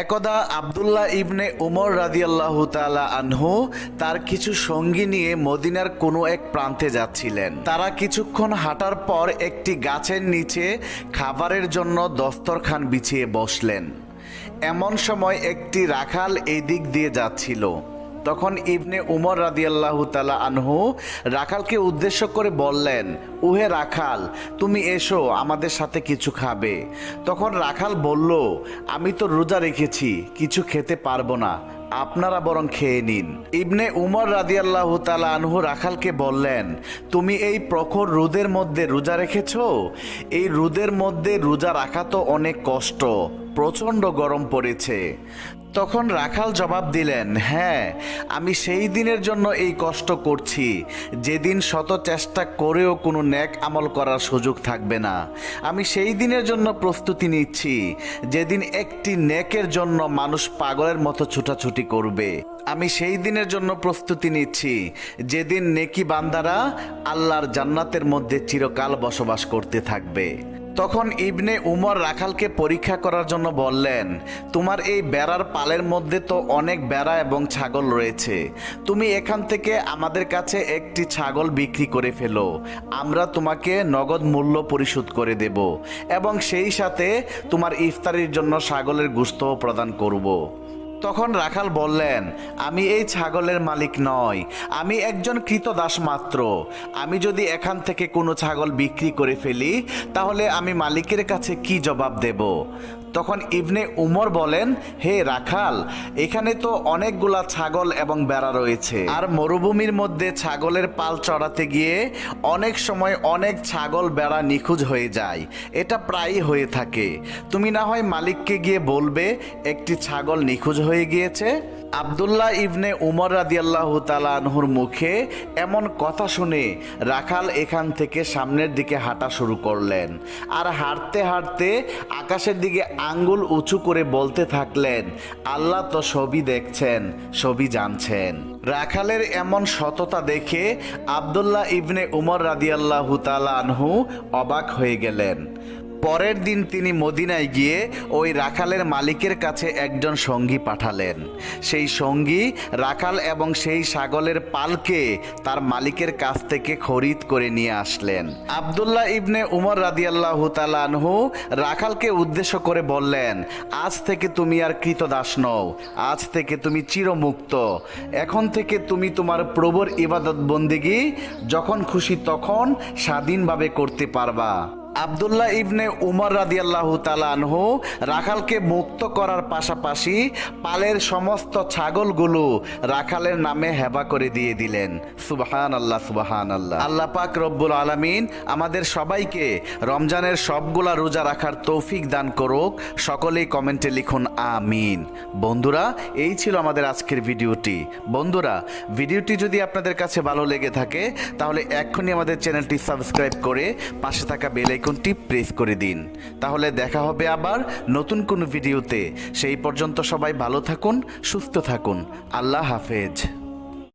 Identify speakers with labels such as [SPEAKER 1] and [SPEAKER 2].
[SPEAKER 1] একদা আবদুল্লাহ ইবনে উমর রাদিয়াল্লাহু তালা আনহু তার কিছু সঙ্গী নিয়ে মদিনার কোনো এক প্রান্তে যাচ্ছিলেন। তারা কিছুক্ষণ হাঁটার পর একটি গাছের নিচে খাবারের জন্য দস্তরখান বিছিয়ে বসলেন। এমন সময় একটি রাখাল এই দিক দিয়ে যাচ্ছিল। তখন ইবনে উমর রাদিয়াল্লাহু তালা আনহু রাখালকে উদ্দেশ্য করে বললেন উহে রাখাল, তুমি এসো, আমাদের সাথে কিছু খাবে। তখন রাখাল বলল, আমি তো রোজা রেখেছি, কিছু খেতে পারব না। আপনারা বরং খেয়ে নিন। ইবনে উমর রাদিয়াল্লাহু তালা আনহু রাখালকে বললেন, তুমি এই প্রখর রোদের মধ্যে রোজা রেখেছ? এই রোদের মধ্যে রোজা রাখা তো অনেক কষ্ট, প্রচণ্ড গরম পড়েছে। তখন রাখাল জবাব দিলেন হ্যাঁ আমি সেই দিনের জন্য এই কষ্ট করছি। যেদিন শত চেষ্টা করেও কোনো ন্যাক আমল করার সুযোগ থাকবে না। আমি সেই দিনের জন্য প্রস্তুতি নিচ্ছি। যেদিন একটি নেকের জন্য মানুষ পাগলের মতো ছুটাছুটি করবে। আমি সেই দিনের জন্য প্রস্তুতি নিচ্ছি। যেদিন নেকি বান্দারা আল্লাহর জান্নাতের মধ্যে চিরকাল বসবাস করতে থাকবে। তখন ইবনে উমর রাখালকে পরীক্ষা করার জন্য বললেন, তোমার এই বেড়ার পালের মধ্যে তো অনেক বেড়া এবং ছাগল রয়েছে। তুমি এখান থেকে আমাদের কাছে একটি ছাগল বিক্রি করে ফেলো। আমরা তোমাকে নগদ মূল্য পরিশোধ করে দেব এবং সেই সাথে তোমার ইফতারির জন্য ছাগলের গুস্তও প্রদান করব। তখন রাখাল বললেন, আমি এই ছাগলের মালিক নয় আমি একজন কৃতদাস মাত্র। আমি যদি এখান থেকে কোনো ছাগল বিক্রি করে ফেলি, তাহলে আমি মালিকের কাছে কি জবাব দেব? তখন ইবনে উমর বলেন, হে রাখাল, এখানে তো অনেকগুলা ছাগল এবং বেড়া রয়েছে। আর মরুভূমির মধ্যে ছাগলের পাল চড়াতে গিয়ে অনেক সময় অনেক ছাগল বেড়া নিখোঁজ হয়ে যায়। এটা প্রায়ই হয়ে থাকে। তুমি না হয় মালিককে গিয়ে বলবে, একটি ছাগল নিখোঁজ হয়ে গিয়েছে? আবদুল্লাহ ইবনে উমর রাদিয়াল্লাহু তাআলা আনহুর মুখে এমন কথা শুনে রাখাল এখান থেকে সামনের দিকে হাঁটা শুরু করলেন আর হাঁটতে হাঁটতে আকাশের দিকে আঙ্গুল উঁচু করে বলতে থাকলেন, আল্লাহ তো সবই দেখছেন, সবই জানছেন। রাখালের এমন সততা দেখে আবদুল্লাহ ইবনে উমর রাদিয়াল্লাহু তাআলা আনহু অবাক হয়ে গেলেন। পরের দিন তিনি মদিনায় গিয়ে ওই রাখালের মালিকের কাছে একজন সঙ্গী পাঠালেন। সেই সঙ্গী রাখাল এবং সেই ছাগলের পালকে তার মালিকের কাছ থেকে খরিদ করে নিয়ে আসলেন। আবদুল্লাহ ইবনে উমর রাদিয়াল্লাহ আনহু রাখালকে উদ্দেশ্য করে বললেন, আজ থেকে তুমি আর কৃতদাস নও, আজ থেকে তুমি চিরমুক্ত। এখন থেকে তুমি তোমার প্রবর ইবাদত বন্দিগি যখন খুশি তখন স্বাধীনভাবে করতে পারবা। আবদুল্লাহ ইবনে উমর রাদিয়াল্লাহু আনহু রাখালকে মুক্ত করার পাশাপাশি পালের সমস্ত ছাগলগুলো রাখালের নামে হেবা করে দিয়ে দিলেন। সুবাহান আল্লাহ সুবাহান আল্লাহ আল্লাহ পাক রব্বুল আলমিন আমাদের সবাইকে রমজানের সবগুলা রোজা রাখার তৌফিক দান করুক। সকলেই কমেন্টে লিখুন আমিন। বন্ধুরা, এই ছিল আমাদের আজকের ভিডিওটি। বন্ধুরা, ভিডিওটি যদি আপনাদের কাছে ভালো লেগে থাকে, তাহলে এক্ষুনি আমাদের চ্যানেলটি সাবস্ক্রাইব করে পাশে থাকা বেল আইকনটি প্রেস করে দিন। তাহলে দেখা হবে আবার নতুন কোনো ভিডিওতে। সেই পর্যন্ত সবাই ভালো থাকুন, সুস্থ থাকুন। আল্লাহ হাফেজ।